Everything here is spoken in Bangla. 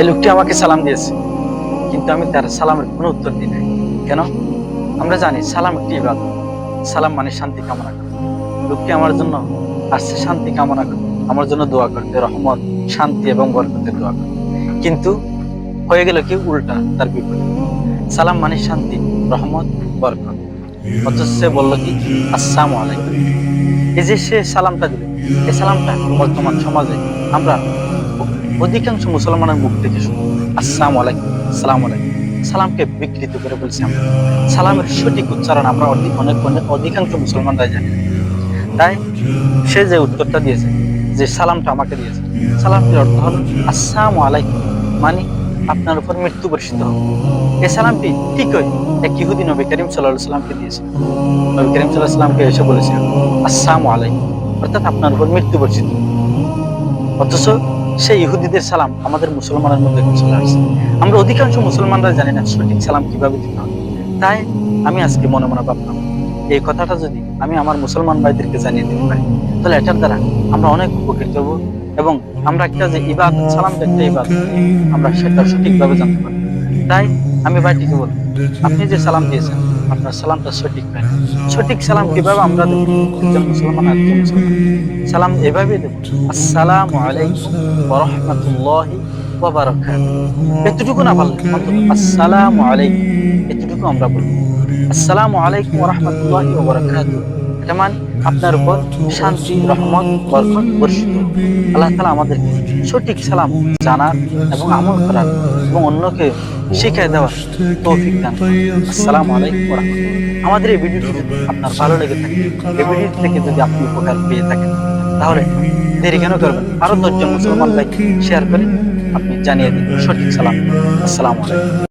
এই লোকটি আমাকে সালাম দিয়েছে, কিন্তু আমি তার সালামের কোনো উত্তর দিই নাই। কেন? আমরা জানি সালাম একটি সালাম মানে শান্তি কামনা লোকটি আমার জন্য আসছে শান্তি কামনা আমার জন্য দোয়া করতে রহমত, শান্তি এবং বরকতের দোয়া করতে কিন্তু হয়ে গেল কি উল্টা, তার বিপরীত। সালাম মানে শান্তি, রহমত, বরকত। অথচ সে বলল কি, আসসালামু আলাইকুম। এই যে সে সালামটা দিল এই সালামটা বর্তমান সমাজে আমরা অধিকাংশ মুসলমানের মুখ থেকে শুনি। আসসালামু আলাইকুম সালাম আলাইকুম। সালামকে বিকৃত করে বলছি আমরা। সালামের সঠিক উচ্চারণ আমরা অনেক অনেক অধিকাংশ মুসলমানরা জানি। তাই সে যে উত্তরটা দিয়েছে, যে সালামটা আমাকে দিয়েছে, সালামটির অর্থ হল আসসালামু আলাইকুম মানে আপনার উপর মৃত্যু বর্ষিত হোক এই সালামটি ঠিকই এক ইহুদি নবী করিম সাল্লাহ সাল্লামকে দিয়েছে। নবী করিম সাল্লাহ সাল্লামকে এসে বলেছেন আসসালামু আলাইকুম। অর্থাৎ আপনার উপর মৃত্যু বর্ষিত। অথচ সেই ইহুদিদের সালাম আমাদের মুসলমানের মধ্যে চলে আসছে। আমরা অধিকাংশ মুসলমানরা জানি না সঠিক সালাম কীভাবে দিতে হবে তাই আমি আজকে মনে মনে ভাবলাম, এই কথাটা যদি আমি আমার মুসলমান ভাইদেরকে জানিয়ে দিতে পারি, তাহলে এটার দ্বারা আমরা অনেক উপকৃত হব এবং আমরা একটা যে ইবাদ সালাম একটা ইবাদ আমরা সেটা সঠিকভাবে জানতে পারি তাই আমি ভাইটিকে বলব, আপনি যে সালাম দিয়েছেন আপনার সালামটা সঠিক পাই সঠিক সালাম কীভাবে আমরা দেবো? একজন মুসলমান একজন সালাম এভাবে দেব। আসসালাম আলাইকুম রাহমাতুল্লাহি এতটুকু না ভালো আসসালামু আলাইকুম। এতটুকু আমরা বলব আসসালামু আলাইকুম রাহমাতুল্লাহি এটা মানে আপনার উপর শান্তি, রহমত, বরকত বর্ষিত। আল্লাহ তালা আমাদের সঠিক সালাম জানার এবং আমল করার এবং অন্যকে শিখিয়ে দেওয়ার তৌফিক দান। আসসালামু আলাইকুম আমাদের এই ভিডিওটি আপনার ভালো লেগে থাকে, এই ভিডিও থেকে যদি আপনি উপকার পেয়ে থাকেন, তাহলে দেরি কেন করবেন আরও দশজন মুসলমান ভাই, শেয়ার করে আপনি জানিয়ে দিন সঠিক সালাম। আসসালামু আলাইকুম।